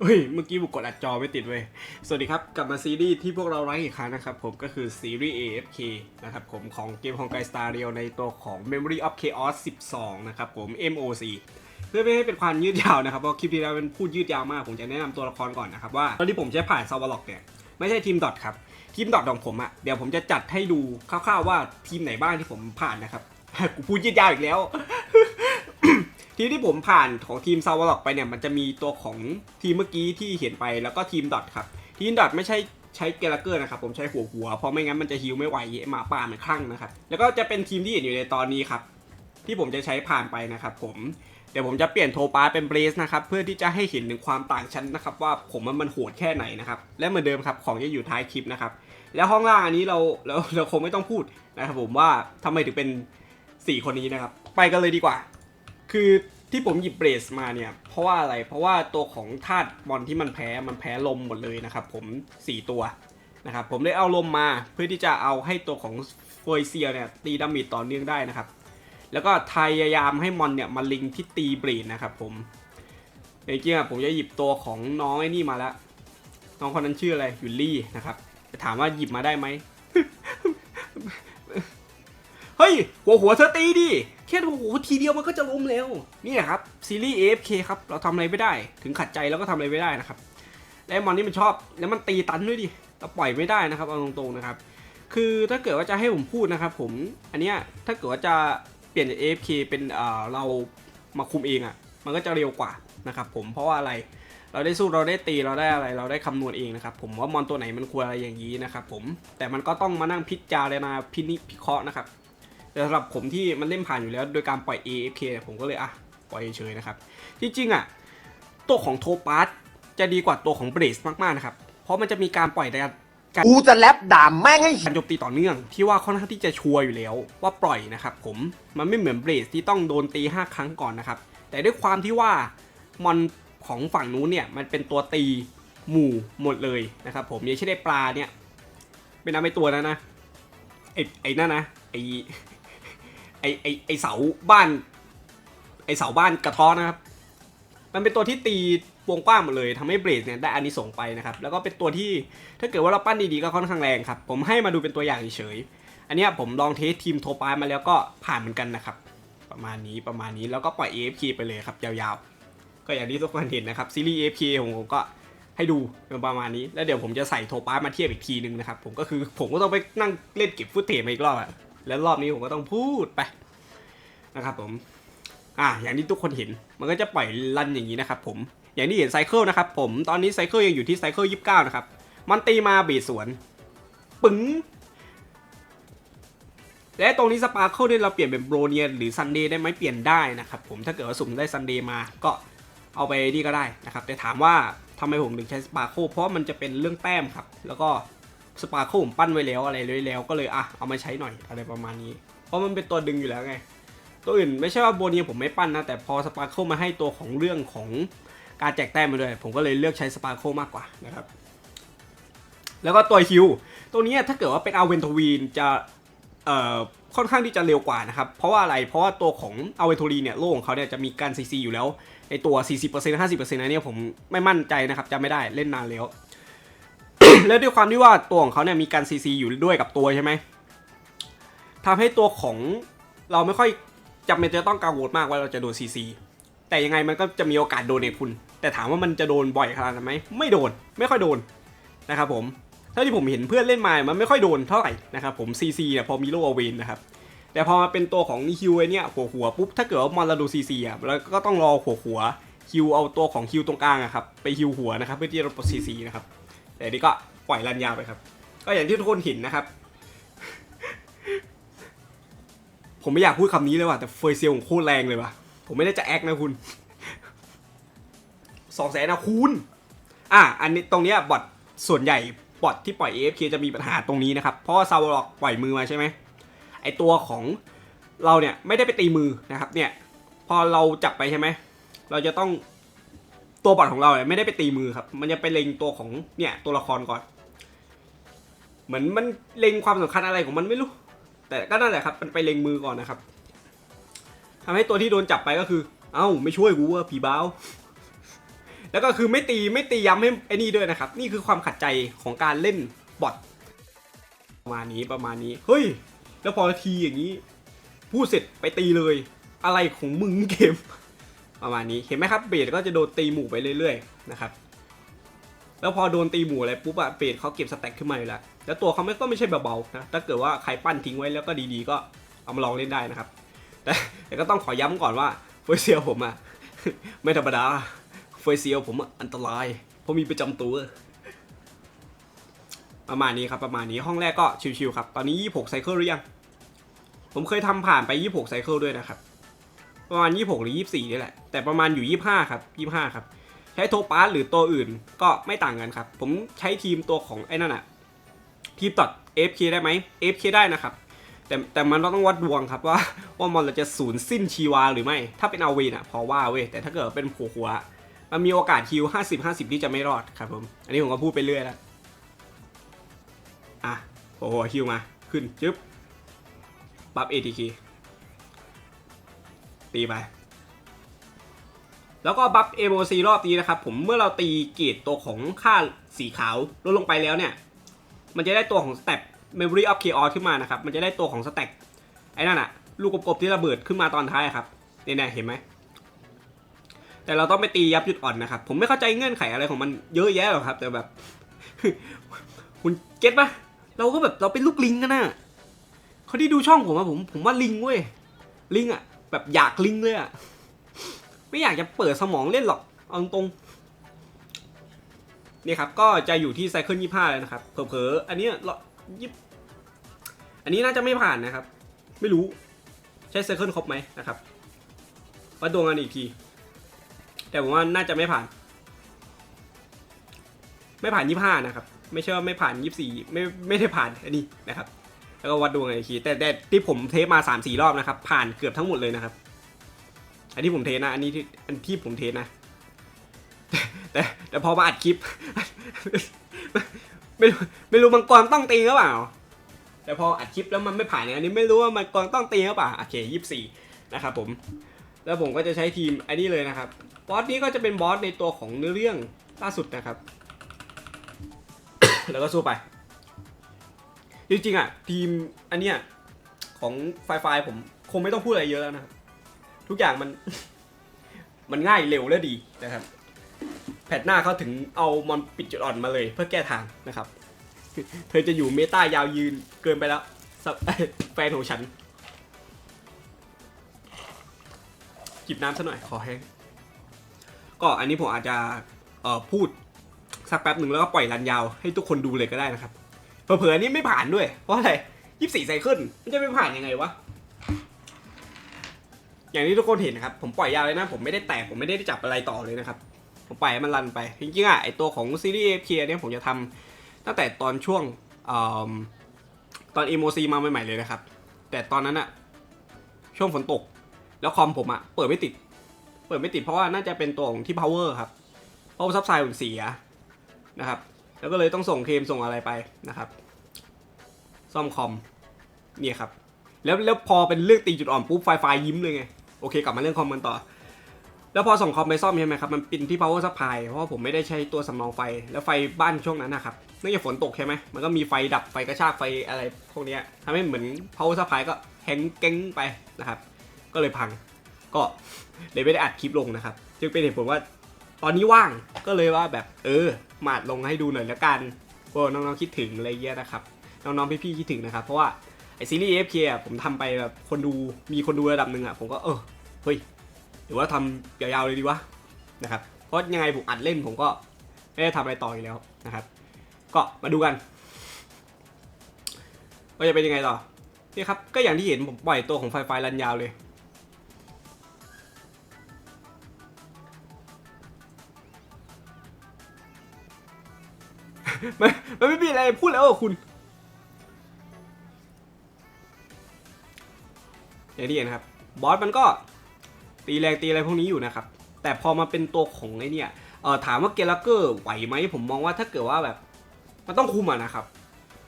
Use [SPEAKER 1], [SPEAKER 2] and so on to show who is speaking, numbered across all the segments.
[SPEAKER 1] เฮ้ย เมื่อกี้บุกกดอัดจอไม่ติดเว้ย สวัสดีครับ กลับมาซีรีส์ที่พวกเราไร้อีกครั้งนะครับผมก็คือซีรีส์ AFK นะครับผมของเกมของไกสตาร์เรียในตัวของ Memory of Chaos 12 นะครับผม MOC เพื่อไม่ให้เป็นความยืดยาวนะครับ เพราะคลิปที่แล้วเป็นพูดยืดยาวมาก ผมจะแนะนำตัวละครก่อนนะครับว่าตอนที่ผมใช้ผ่านซาวล็อกเนี่ย ไม่ใช่ทีมดอทครับทีมดอทของผมอะ่ะเดี๋ยวผมจะจัดให้ดูคร่าวๆว่าทีมไหนบ้างที่ผมผ่านนะครับกูพูดยืดยาวอีกแล้ว ทีที่ผมผ่านของทีมซาวล็อกไปเนี่ยมันจะมีตัวของทีมเมื่อกี้ที่เห็นไปแล้วก็ทีมดอทครับ ทีมดอทไม่ใช่ใช้เกลเกอร์นะครับผมใช้หัวหัวเพราะไม่งั้นมันจะฮิวไม่ไหวหมาป่ามันคลั่งนะครับ แล้วก็จะเป็นทีมที่เห็นอยู่ในตอนนี้ครับ ที่ผมจะใช้ผ่านไปนะครับผมเดี๋ยวผมจะเปลี่ยนโทปาเป็นเบรสนะครับเพื่อที่จะให้เห็นถึงความต่างชั้นนะครับว่าผมมันมันโหดแค่ไหนนะครับและเหมือนเดิมครับของจะอยู่ท้ายคลิปนะครับแล้วห้องล่างอันนี้เราเราเราคงไม่ต้องพูดนะครับผมว่าทำไมถึงเป็น 4 คนนี้นะครับ ไปกันเลยดีกว่า คือที่ผมหยิบเบรสมาเนี่ย เพราะว่าอะไรเพราะว่าตัวของธาตุบอลที่มันแพ้มันแพ้ลมหมดเลยนะครับผม 4 ตัวนะครับผมได้เอาลมมาเพื่อที่จะเอาให้ตัวของโฟยเซียเนี่ยตีดามิดต่อเนื่องได้นะครับ แล้วก็พยายามให้มอนเนี่ยมาลิงที่ตีเบรดนะครับผมจริงๆอะผมจะหยิบตัวของน้องไอ้นี่มาแล้วน้องคนนั้นชื่ออะไรยูลี่นะครับจะถามว่าหยิบมาได้ไหมเฮ้ยหัวหัวเธอตีดิ แค่หัวหัวทีเดียวมันก็จะล้มแล้วนี่ยครับซีรีส์ AFK ครับเราทำอะไรไม่ได้ ถึงขัดใจเราก็ทำอะไรไม่ได้นะครับและมอนนี่มันชอบแล้วมันตีตันด้วยดิเราปล่อยไม่ได้นะครับเอาตรงๆนะครับ คือถ้าเกิดว่าจะให้ผมพูดนะครับ ผมอันเนี้ยถ้าเกิดว่าจะเปลี่ยนจาก AFK เป็นเออเรามาคุมเองอะ่ะ มันก็จะเร็วกว่านะครับ ผมเพราะว่าอะไรเราได้สู้เราได้ตีเราได้อะไร เราได้คำนวณเองนะครับ ผมว่ามอนตัวไหนมันควรอะไรอย่างนี้นะครับ ผมแต่มันก็ต้องมานั่งพิจารณาพินิจพิเคราะห์นะครับ แต่สำหรับผมที่มันเล่นผ่านอยู่แล้ว โดยการปล่อย AFK เนี่ยผมก็เลยอะปล่อยเฉยๆนะครับที่จริงอะตัวของโทปาสจะดีกว่าตัวของเบรสมากๆนะครับ เพราะมันจะมีการปล่อยในการ
[SPEAKER 2] กูจะแลบด่าแม่งให้
[SPEAKER 1] การโจมตีต่อเนื่อง ที่ว่าค่อนข้างที่จะชัวร์อยู่แล้วว่าปล่อยนะครับผมมันไม่เหมือนเบรสที่ต้องโดนตี 5 ครั้งก่อนนะครับ แต่ด้วยความที่ว่ามอนของฝั่งนู้นเนี่ยมันเป็นตัวตีหมู่หมดเลยนะครับผมอย่างเช่นไอ้ปลาเนี่ยเป็นน้ำไอตัวนั้นนะไอไอ้นั่นนะไอ ไอไอไอเสาบ้าน ไอเสาบ้านกระท้อนะครับ มันเป็นตัวที่ตีวงกว้างหมดเลยทำให้เบรดเนี่ยได้อานิสงส์ไปนะครับ แล้วก็เป็นตัวที่ถ้าเกิดว่าเราปั้นดีๆก็ค่อนข้างแรงครับ ผมให้มาดูเป็นตัวอย่างเฉยๆอันนี้ผมลองเทสทีมโทปายมาแล้วก็ผ่านเหมือนกันนะครับ ประมาณนี้ประมาณนี้แล้วก็ปล่อย AFK ไปเลยครับยาวๆ ก็อย่างที่ทุกคนเห็นนะครับซีรีส์ AFK ของผมก็ให้ดูประมาณนี้แล้วเดี๋ยวผมจะใส่โทปายมาเทียบอีกทีนึงนะครับผมก็คือผมก็ต้องไปนั่งเล่นเก็บฟุตเทจมาอีกรอบอะ แล้วรอบนี้ผมก็ต้องพูดไปนะครับผมอ่าอย่างที่ทุกคนเห็นมันก็จะปล่อยรันอย่างนี้นะครับผมอย่างที่เห็นไซเคิลนะครับผมตอนนี้ไซเคิลยังอยู่ที่ไซเคิลยี่สิบเก้านะครับมันตีมาเบีดสวนปึ๋งและตรงนี้สปาร์เคิลเนี่ยเราเปลี่ยนเป็นโบรเนียหรือซันเดย์ได้ไหมเปลี่ยนได้นะครับผมถ้าเกิดว่าสุ่มได้ซันเดย์มาก็เอาไปนี่ก็ได้นะครับแต่ถามว่าทำไมผมถึงใช้สปาร์เคิลเพราะมันจะเป็นเรื่องแต้มครับ แล้วก็ สปาร์คผมปั้นไว้แล้วอะไรไว้แล้วก็เลยอะเอามาใช้หน่อยอะไรประมาณนี้ เพราะมันเป็นตัวดึงอยู่แล้วไง ตัวอื่นไม่ใช่ว่าโบเนียผมไม่ปั้นนะ แต่พอสปาร์คมาให้ตัวของเรื่องของการแจกแต้มมาด้วย ผมก็เลยเลือกใช้สปาร์คมากกว่านะครับ แล้วก็ตัวฮิวตัวนี้ถ้าเกิดว่าเป็นอาเวนทวีนจะเอ่อค่อนข้างที่จะเร็วกว่านะครับ เพราะว่าอะไร เพราะว่าตัวของอาเวนทวีเนี่ยโล่ของเขาเนี่ยจะมีการซีซีอยู่แล้วในตัว 40% 50%นะเนี่ยผมไม่มั่นใจนะครับจำไม่ได้เล่นนานแล้ว แล้วด้วยความที่ว่าตัวของเขาเนี่ยมีการซีซีอยู่ด้วยกับตัวใช่ไหมทำให้ตัวของเราไม่ค่อยจำเป็นจะต้องกังวลมากว่าเราจะโดนซีซีแต่ยังไงมันก็จะมีโอกาสโดนเนคุณ แต่ถามว่ามันจะโดนบ่อยขนาดนั้นไหมไม่โดนไม่ค่อยโดนนะครับผมเท่าที่ผมเห็นเพื่อนเล่นมา มันไม่ค่อยโดนเท่าไหร่นะครับผมซีซีเนี่ยพอมีโลเวนนะครับแต่พอมาเป็นตัวของฮิวเนี่ยหัวหัวปุ๊บถ้าเกิดว่ามอนเราดูซีซีอะเราก็ต้องรอหัวหัวฮิวเอาตัวของฮิวตรงกลางอะครับไปฮิวหัวนะครับเพื่อที่จะลดซีซีนะครับ แต่นี่ก็ปล่อยรันยาวไปครับ ก็อย่างที่ทุกคนเห็นนะครับ ผมไม่อยากพูดคำนี้เลยว่ะแต่เฟยเซียผมโคตรแรงเลยว่ะ ผมไม่ได้จะแอคนะคุณสองแสนนะคุณอะอันนี้ตรงเนี้ยบอทส่วนใหญ่บอทที่ปล่อย AFK จะมีปัญหาตรงนี้นะครับ เพราะซาวล็อกปล่อยมือมาใช่ไหมไอตัวของเราเนี่ยไม่ได้ไปตีมือนะครับเนี่ยพอเราจับไปใช่ไหมเราจะต้อง ตัวบอทของเราเนี่ยไม่ได้ไปตีมือครับ มันจะไปเล็งตัวของเนี่ยตัวละครก่อน เหมือนมันเล็งความสำคัญอะไรของมันไม่รู้ แต่ก็นั่นแหละครับ มันไปเล็งมือก่อนนะครับทำให้ตัวที่โดนจับไปก็คือ เอ้าไม่ช่วยกูว่าผีบ้าวแล้วก็คือไม่ตีไม่ตีย้ำให้ไอ้นี่ด้วยนะครับ นี่คือความขัดใจของการเล่นบอทประมาณนี้ประมาณนี้ เฮ้ย แล้วพอทีอย่างนี้ พูดเสร็จไปตีเลย อะไรของมึงเกม ประมาณนี้เห็นไหมครับเบสก็จะโดนตีหมู่ไปเรื่อยๆนะครับแล้วพอโดนตีหมู่อะไรปุ๊บอะเบสเขาเก็บสแต็กขึ้นมาอยู่แล้วแล้วตัวเขาไม่ก็ไม่ใช่เบาๆนะถ้าเกิดว่าใครปั้นทิ้งไว้แล้วก็ดีๆ ก็เอามาลองเล่นได้นะครับ แต่แต่ก็ต้องขอย้ำก่อนว่าเฟยเซียวผมอะไม่ธรรมดาเฟยเซียวผมอันตรายเพราะมีประจำตัวประมาณนี้ครับประมาณนี้ห้องแรกก็ชิวๆครับ ตอนนี้ 26ไซเคิลหรือยัง ผมเคยทำผ่านไป 26ไซเคิลด้วยนะครับ ประมาณ 26 หรือ 24 นี่แหละ แต่ประมาณอยู่ 25 ครับ 25 ครับ ใช้โทปาสหรือตัวอื่นก็ไม่ต่างกันครับ ผมใช้ทีมตัวของไอ้นั่นอะทีมตัด FK ได้ไหม FK ได้นะครับ แต่แต่มันต้องวัดดวงครับว่าว่ามันเราจะสูญสิ้นชีวาหรือไม่ ถ้าเป็นเอาเวนอะพอว่าเว้ย แต่ถ้าเกิดเป็นผัวหัว มันมีโอกาสคิว 50 50 ที่จะไม่รอดครับผม อันนี้ผมก็พูดไปเรื่อยแล้วอะโอ้โหคิวมา ขึ้นจึ๊บบัฟ ATK ตีไป แล้วก็บัฟ MOC รอบนี้นะครับ ผมเมื่อเราตีเกรดตัวของค่าสีขาวลดลงไปแล้วเนี่ย มันจะได้ตัวของสเต็ป Memory of Chaos ขึ้นมานะครับ มันจะได้ตัวของสเต็กไอ้นั่นอะลูกกลมๆที่ระเบิดขึ้นมาตอนท้ายครับเนี่ยๆเห็นไหมแต่เราต้องไปตียับจุดอ่อนนะครับ ผมไม่เข้าใจเงื่อนไขอะไรของมันเยอะแยะหรอกครับ แต่แบบ คุณเก็ตปะเราก็แบบเราเป็นลูกลิงกันนะเขาที่ดูช่องผมอะผมผมว่าลิงเว้ยลิงอะ แบบอยากลิงเลยอะไม่อยากจะเปิดสมองเล่นหรอกเอาตรงนี่ครับก็จะอยู่ที่ไซเคิลยี่ห้าเลยนะครับเผลอๆอันนี้เรายี่อันนี้น่าจะไม่ผ่านนะครับ ไม่รู้ใช้ไซเคิลครบไหมนะครับวัดดวงกันอีกที แต่ผมว่าน่าจะไม่ผ่าน ไม่ผ่านยี่ห้านะครับ ไม่ใช่ว่าไม่ผ่านยี่สี่ไม่ไม่ได้ผ่านอันนี้นะครับ แล้วก็วัดดวงกันอีกทีแต่แต่ที่ผมเทสมาสามสี่รอบนะครับ ผ่านเกือบทั้งหมดเลยนะครับ อันที่ผมเทสนะ อันนี้ที่อันที่ผมเทสนะแต่แต่แต่พอมาอัดคลิป ไม่รู้ไม่รู้มังกรต้องตีหรือเปล่า แต่พออัดคลิปแล้วมันไม่ผ่านเนี่ยอันนี้ไม่รู้ว่ามังกรต้องตีหรือเปล่าโอเคยี่สิบสี่นะครับผม แล้วผมก็จะใช้ทีมอันนี้เลยนะครับบอสนี้ก็จะเป็นบอสในตัวของเนื้อเรื่องล่าสุดนะครับ แล้วก็สู้ไป จริงๆอะทีมอันเนี้ยของไฟไฟผมคงไม่ต้องพูดอะไรเยอะแล้วนะครับทุกอย่างมัน มันง่ายเร็วและดีนะครับ แพทหน้าเขาถึงเอามอนปิดจุดอ่อนมาเลย เพื่อแก้ทางนะครับ เธอจะอยู่เมตายาวยืนเกินไปแล้วแฟนของฉันจิบน้ำซะหน่อยขอแห้งก็อันนี้ผมอาจจะพูดสักแป๊บหนึ่งแล้วก็ปล่อยรันยาวให้ทุกคนดูเลยก็ได้นะครับ เผลอๆอันนี้ไม่ผ่านด้วย เพราะอะไรยี่สี่ไซเคิลมันจะไม่ผ่านยังไงวะ อย่างที่ทุกคนเห็นนะครับ ผมปล่อยยาวเลยนะ ผมไม่ได้แตก ผมไม่ได้จับอะไรต่อเลยนะครับ ผมปล่อยให้มันรันไป จริงๆอะไอตัวของซีรีส์ FK เนี่ยผมจะทำตั้งแต่ตอนช่วงเอิ่มตอน MOC มาใหม่ๆเลยนะครับ แต่ตอนนั้นอะช่วงฝนตก แล้วคอมผมอะเปิดไม่ติด เปิดไม่ติดเพราะว่าน่าจะเป็นตัวของที่ power ครับเพราะซับไซด์ผมเสียนะครับ แล้วก็เลยต้องส่งเคมส่งอะไรไปนะครับ ซ่อมคอมเนี่ยครับ แล้วแล้วพอเป็นเรื่องตีจุดอ่อนปุ๊บไฟไฟยิ้มเลยไง โอเคกลับมาเรื่องคอมกันต่อ แล้วพอส่งคอมไปซ่อมใช่ไหมครับ มันเป็นที่ power supply เพราะว่าผมไม่ได้ใช้ตัวสำรองไฟ แล้วไฟบ้านช่วงนั้นนะครับเนื่องจากฝนตกใช่ไหมมันก็มีไฟดับไฟกระชากไฟอะไรพวกนี้ทำให้เหมือน power supply ก็แฮงเก้งไปนะครับ ก็เลยพัง ก็เลยไม่ได้อัดคลิปลงนะครับ จึงเป็นเหตุผลว่าตอนนี้ว่างก็เลยว่าแบบเออ มาดลงให้ดูหน่อยละกันโอ้น้องๆคิดถึงอะไรเงี้ยนะครับ น้องๆพี่ๆคิดถึงนะครับ เพราะว่าไอซีรีส์ FK อะผมทำไปแบบคนดูมีคนดูระดับหนึ่งอะผมก็เออเฮ้ยหรือว่าทำยาวๆเลยดีวะนะครับเพราะยังไงผมอัดเล่นผมก็ไม่ได้ทำอะไรต่ออยู่แล้วนะครับ ก็มาดูกันว่าจะเป็นยังไงต่อนี่ครับก็อย่างที่เห็นผมปล่อยตัวของไฟไฟรันยาวเลย มันมันไม่มีอะไรพูดแล้วอะคุณ อย่างที่เห็นครับ บอสมันก็ตีแรงตีอะไรพวกนี้อยู่นะครับ แต่พอมาเป็นตัวของไอ้นี่เออถามว่าเกลักเกอร์ไหวไหมผมมองว่าถ้าเกิดว่าแบบ มันต้องคุมอะนะครับ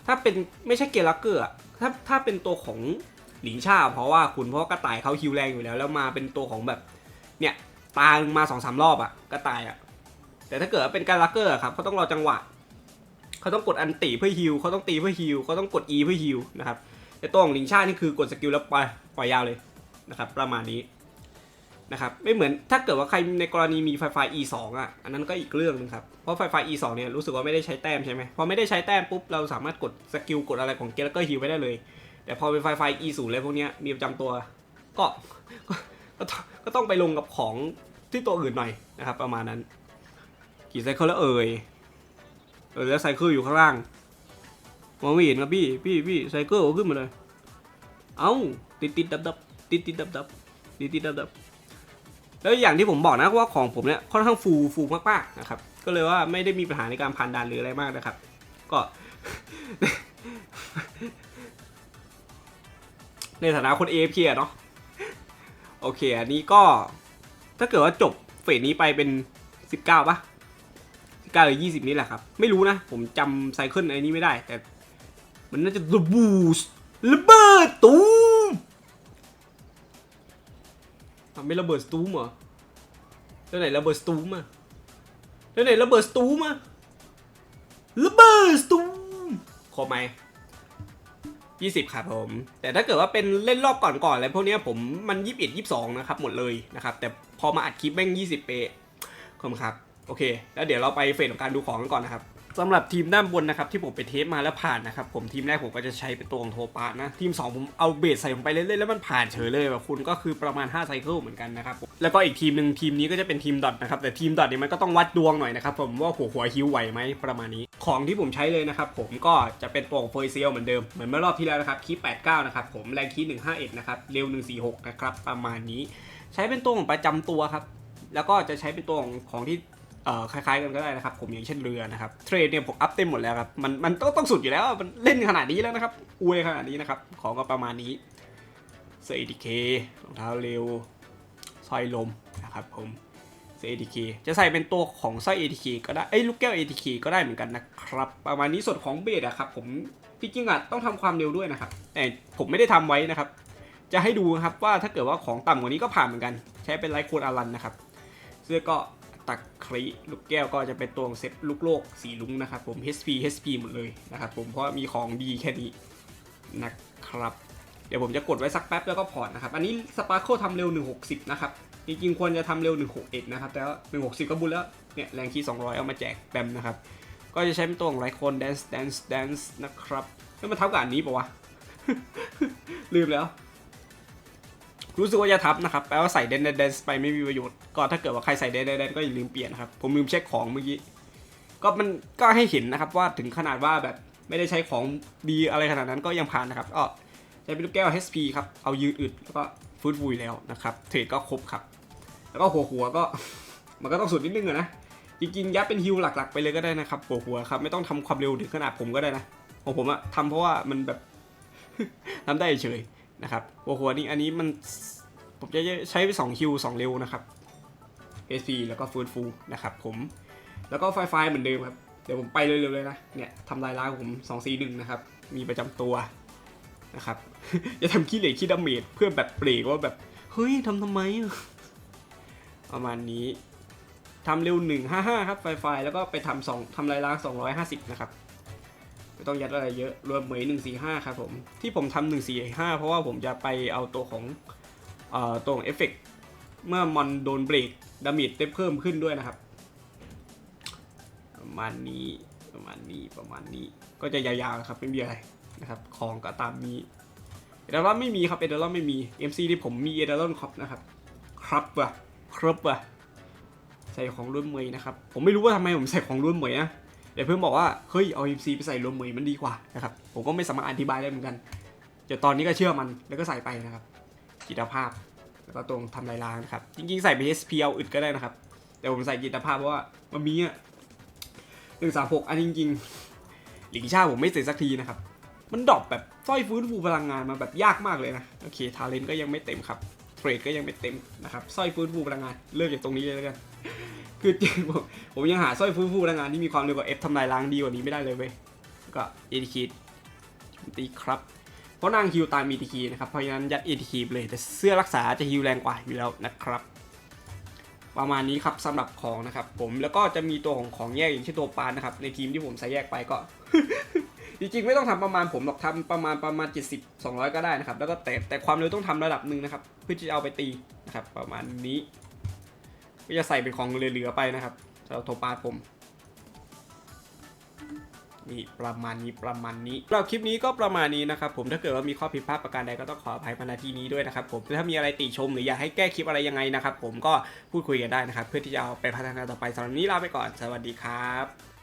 [SPEAKER 1] ถ้าเป็นไม่ใช่เกลักเกอร์ถ้าถ้าเป็นตัวของหลิงชา เพราะว่าคุณเพราะกระต่ายเขาคิวแรงอยู่แล้ว แล้วมาเป็นตัวของแบบเนี่ยตายมาสองสามรอบอะกระต่ายอะแต่ถ้าเกิดเป็นการลักเกอร์ครับเขาต้องรอจังหวะ เขาต้องกดอันติเพื่อฮิลเขาต้องตีเพื่อฮิลเขาต้องกด E เพื่อฮิลนะครับแต่ตัวของลิงชานี่คือกดสกิลแล้วปล่อยปล่อยยาวเลยนะครับประมาณนี้นะครับไม่เหมือนถ้าเกิดว่าใครในกรณีมีไฟไฟ E 2อะอันนั้นก็อีกเรื่องหนึงครับเพราะไฟไฟ E 2เนี่ยรู้สึกว่าไม่ได้ใช้แต้มใช่ไหมพอไม่ได้ใช้แต้มปุ๊บเราสามารถกดสกิลกดอะไรของเกลก็ฮิลไว้ได้เลย แต่พอเป็นไฟไฟ E 0เลยพวกเนี้ยมีประจำตัวก็ก็ต้องก็ต้องไปลงกับของที่ตัวอื่นหน่อยนะครับประมาณนั้นกี่ไซเคิลแล้วเอ่ย เออแล้วไซเคิลอยู่ข้างล่างมองไม่เห็นครับพี่ พี่พี่ไซเคิลขึ้นมาเลย เอ้าติดติดดับดับติดติดดับดับติดติดดับดับแล้วอย่างที่ผมบอกนะว่าของผมเนี่ยค่อนข้างฟูฟูมากๆนะครับ ก็เลยว่าไม่ได้มีปัญหาในการผ่านด่านหรืออะไรมากนะครับ ก็ในฐานะคน AFK อะเนาะโอเค อันนี้ก็ถ้าเกิดว่าจบเฟสนี้ไปเป็น 19ปะ 19หรือ20 นี่แหละครับ ไม่รู้นะ ผมจำไซเคิลไอ้นี้ไม่ได้ แต่มันน่าจะระบูสระเบิดตูมทำไม่ระเบิดตูมเหรอแล้วไหนระเบิดตูมอะแล้วไหนระเบิดตูมอะระเบิดตูมขอไหม20ครับผม แต่ถ้าเกิดว่าเป็นเล่นรอบก่อนๆอะไรพวกนี้ผมมัน21 22นะครับหมดเลยนะครับ แต่พอมาอัดคลิปแม่ง20เปะขอบคุณครับ โอเค แล้วเดี๋ยวเราไปเฟสของการดูของกันก่อนนะครับสำหรับทีมด้านบนนะครับที่ผมไปเทสมาแล้วผ่านนะครับผมทีมแรกผมก็จะใช้เป็นตัวของโทปานะ ทีม 2 ผมเอาเบสใส่ลงไปเล่นๆแล้วมันผ่านเฉยเลยแบบคุณก็คือประมาณ5ไซเคิลเหมือนกันนะครับแล้วก็อีกทีมหนึ่งทีมนี้ก็จะเป็นทีมดอทนะครับแต่ทีมดอทเนี่ยมันก็ต้องวัดดวงหน่อยนะครับผมว่าหัวหัวฮิวไหวไหมประมาณนี้ ของที่ผมใช้เลยนะครับผมก็จะเป็นตัวของเฟยเซียลเหมือนเดิมเหมือนเมื่อรอบที่แล้วนะครับคี89นะครับผมแรงคี151นะครับเร็ว146นะครับประมาณนี้ ใช้เป็นตัวของประจำตัวครับแล้วก็จะใช้เป็นตัวของของที่ คล้ายๆกันก็ได้นะครับ ผมอย่างเช่นเรือนะครับ เทรดเนี่ยผมอัพเต็มหมดแล้วครับ มันมันต้องต้องสุดอยู่แล้ว มันเล่นขนาดนี้แล้วนะครับ อวยขนาดนี้นะครับ ของก็ประมาณนี้เซอ ATK รองเท้าเร็วสร้อยลมนะครับผมเซอ ATK จะใส่เป็นตัวของสร้อย ATK ก็ได้ เอ้ยลูกแก้ว ATK ก็ได้เหมือนกันนะครับ ประมาณนี้ส่วนของเบสอะครับผมที่จริงอะต้องทำความเร็วด้วยนะครับ แต่ผมไม่ได้ทำไว้นะครับ จะให้ดูนะครับว่าถ้าเกิดว่าของต่ำกว่านี้ก็ผ่านเหมือนกัน ใช้เป็นไลท์โคนอารันนะครับเสื้อก็ ตักครีลูกแก้วก็จะเป็นตัวเซ็ตลูกโลกสีลุงนะครับผม HP HP หมดเลยนะครับผมเพราะมีของดีแค่นี้นะครับ เดี๋ยวผมจะกดไว้สักแป๊บแล้วก็พอร์ตนะครับ อันนี้สปาร์โคทำเร็ว 160 นะครับ จริงๆควรจะทำเร็ว 161 นะครับ แต่ว่า160 ก็บุญแล้ว เนี่ยแรงคี200 เอามาแจกแบมนะครับ ก็จะใช้เป็นตัวของไลโคน Dance Dance Dance นะครับแล้วมันเท่ากับอันนี้ปะวะลืมแล้ว รู้สึกว่าจะทับนะครับแปลว่าใส่เดนเดนไปไม่มีประโยชน์ก็ถ้าเกิดว่าใครใส่เดนเดนก็อย่าลืมเปลี่ยนครับผมลืมเช็คของเมื่อกี้ก็มันก็ให้เห็นนะครับว่าถึงขนาดว่าแบบไม่ได้ใช้ของดีอะไรขนาดนั้นก็ยังผ่านนะครับก็ใช้เป็นลูกแก้ว HP ครับเอายืดอึดแล้วก็ฟูดฟูยแล้วนะครับเทรดก็ครบครับ แล้วก็หัวหัวก็มันก็ต้องสุดนิดนึงนะจริงๆยัดเป็นฮิวหลักๆ ไปเลยก็ได้นะครับหัวหัวครับไม่ต้องทำความเร็วถึงขนาดผมก็ได้นะของผมอะทำเพราะว่ามันแบบทำได้เฉย นะครับหัวหัวนี่อันนี้มันผมจะใช้ไป2ฮิว2เร็วนะครับ SP แล้วก็ฟูดฟูนะครับผมแล้วก็ไฟไฟเหมือนเดิมครับ เดี๋ยวผมไปเร็วๆเลยนะเนี่ยทำลายล้างผม2 4 1นะครับ มีประจำตัวนะครับจะทำขี้เหล็กขี้ดาเมจเพื่อแบบเบรกว่าแบบ เฮ้ยทำทำไมอะประมาณนี้ทำเร็ว 155 ครับไฟไฟแล้วก็ไปทำสองทำลายล้าง 250 นะครับ ไม่ต้องยัดอะไรเยอะ รวมเหมย145ครับผม ที่ผมทำ145เพราะว่าผมจะไปเอาตัวของเอ่อตัวของเอฟเฟกเมื่อมันโดนเบรกดาเมจได้เพิ่มขึ้นด้วยนะครับประมาณนี้ประมาณนี้ประมาณนี้ก็จะยาวๆครับไม่มีอะไรนะครับของก็ตามนี้เอเดอรอนไม่มีครับเอเดอรอนไม่มี MC ที่ผมมีเอเดอรอนครอบนะครับ ครับว่ะครับว่ะใส่ของรุ่นเมยนะครับ ผมไม่รู้ว่าทำไมผมใส่ของรุ่นเมยนะ แต่เพื่อนบอกว่าเฮ้ยเอา MC ไปใส่รุ่นเมยมันดีกว่านะครับผมก็ไม่สามารถอธิบายได้เหมือนกันเดี๋ยวตอนนี้ก็เชื่อมันแล้วก็ใส่ไปนะครับจิตภาพแล้วก็ตรงทำลายล้างนะครับจริงๆใส่ไป SP เอาอึดก็ได้นะครับ แต่ผมใส่จิตภาพเพราะว่ามันมีอะหนึ่งสามหกอันจริงๆหลีกชาผมไม่เสร็จสักทีนะครับมันดรอปแบบสร้อยฟื้นฟูพลังงานมาแบบยากมากเลยนะโอเคทาเลนก็ยังไม่เต็มครับเทรดก็ยังไม่เต็มนะครับสร้อยฟื้นฟูพลังงานเลิกจากตรงนี้เลยแล้วกัน คือจริงผมผมยังหาสร้อยฟื้นฟูพลังงานที่มีความเร็วกว่า F ทำลายล้างดีกว่านี้ไม่ได้เลยเว้ยก็เอทีคีตีครับ เพราะนางฮิวตามเอทีคีนะครับ เพราะฉะนั้นยัดเอทีคีเลย แต่เสื้อรักษาจะฮิวแรงกว่าอยู่แล้วนะครับ ประมาณนี้ครับสำหรับของนะครับผมแล้วก็จะมีตัวของของแยกอย่างเช่นตัวปานนะครับ ในทีมที่ผมใส่แยกไปก็จริงๆไม่ต้องทำประมาณผมหรอกทำประมาณประมาณ 70 200 ก็ได้นะครับ แล้วก็แต่แต่ความเร็วต้องทำระดับหนึ่งนะครับ เพื่อที่จะเอาไปตีนะครับประมาณนี้ ก็จะใส่เป็นของเหลือๆไปนะครับสำหรับโทปาสผม นี่ประมาณนี้ประมาณนี้เราคลิปนี้ก็ประมาณนี้นะครับผมถ้าเกิดว่ามีข้อผิดพลาดประการใดก็ต้องขออภัยมาณที่นี้ด้วยนะครับผมถ้ามีอะไรติชมหรืออยากให้แก้คลิปอะไรยังไงนะครับผมก็พูดคุยกันได้นะครับ เพื่อที่จะเอาไปพัฒนาต่อไปสำหรับนี้ลาไปก่อน สวัสดีครับ